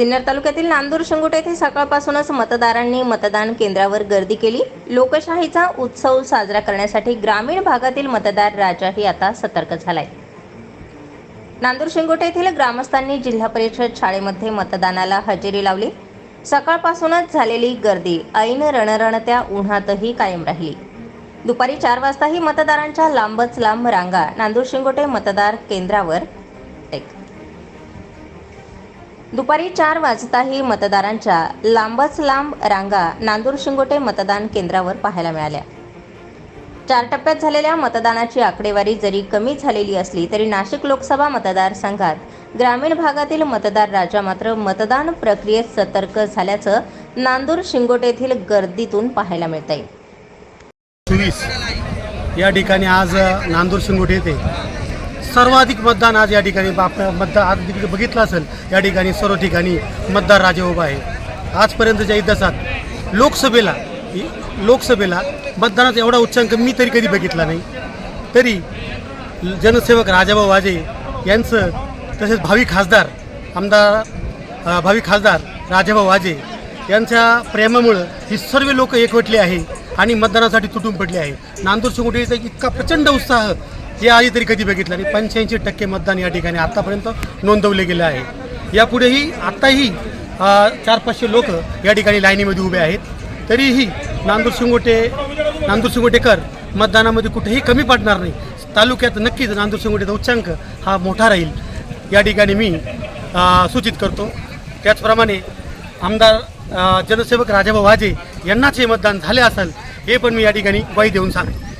सिन्नर तालुक्यातील नांदूर शिंगोटे येथे सकाळपासूनच मतदारांनी मतदान केंद्रावर गर्दी केली. लोकशाहीचा उत्सव साजरा करण्यासाठी ग्रामीण भागातील मतदार राजाही आता सतर्क झालाय. नांदूर शिंगोटे येथील ग्रामस्थांनी जिल्हा परिषद शाळेमध्ये मतदानाला हजेरी लावली. सकाळपासूनच झालेली गर्दी ऐन रणरणत्या उन्हातही कायम राहिली. दुपारी चार वाजताही मतदारांच्या लांबच लांब रांगा नांदूर शिंगोटे मतदार केंद्रावर दुपारी चार वाजताही मतदारांच्या लांबच लांब रांगा नांदूर शिंगोटे मतदान केंद्रावर पाहायला मिळाल्या. चार टप्प्यात झालेल्या मतदानाची आकडेवारी जरी कमी झालेली असली तरी नाशिक लोकसभा मतदारसंघात ग्रामीण भागातील मतदार राजा मात्र मतदान प्रक्रियेत सतर्क झाल्याचं नांदूर शिंगोटे येथील गर्दीतून पाहायला मिळत आहे या ठिकाणी आज नांदूर शिंगोटे येथे सर्वाधिक मतदान आज या ठिकाणी बाप मतदार आज तिकडे बघितलं असेल या ठिकाणी सर्व ठिकाणी मतदार राजे उभा आहे. आजपर्यंतच्या इतिहासात लोकसभेला लोकसभेला मतदानाचा एवढा उच्चांक मी तरी कधी बघितला नाही. तरी जनसेवक राजाभाऊ वाजे यांचं तसेच भावी खासदार आमदार भावी खासदार राजाभाऊ वाजे यांच्या प्रेमामुळं ही सर्व लोक एकवटली आहे आणि मतदानासाठी तुटून पडली आहे. नांदूर शिंगोटेचा इतका प्रचंड उत्साह हे आधी तरी कधी बघितलं नाही. पंच्याऐंशी टक्के मतदान या ठिकाणी आत्तापर्यंत नोंदवले गेले आहे. यापुढेही आत्ताही चार पाचशे लोक या ठिकाणी लाईनीमध्ये उभे आहेत. तरीही नांदूर शिंगोटे नांदूर शिंगोटेकर मतदानामध्ये कुठेही कमी पडणार नाही. तालुक्यात नक्कीच नांदूर शिंगोटेचा उच्चांक हा मोठा राहील. या ठिकाणी मी सूचित करतो. त्याचप्रमाणे आमदार जनसेवक राजाभाऊ वाजे यांनाच हे मतदान झाले असेल हे पण मी या ठिकाणी ग्वाही देऊन सांगतो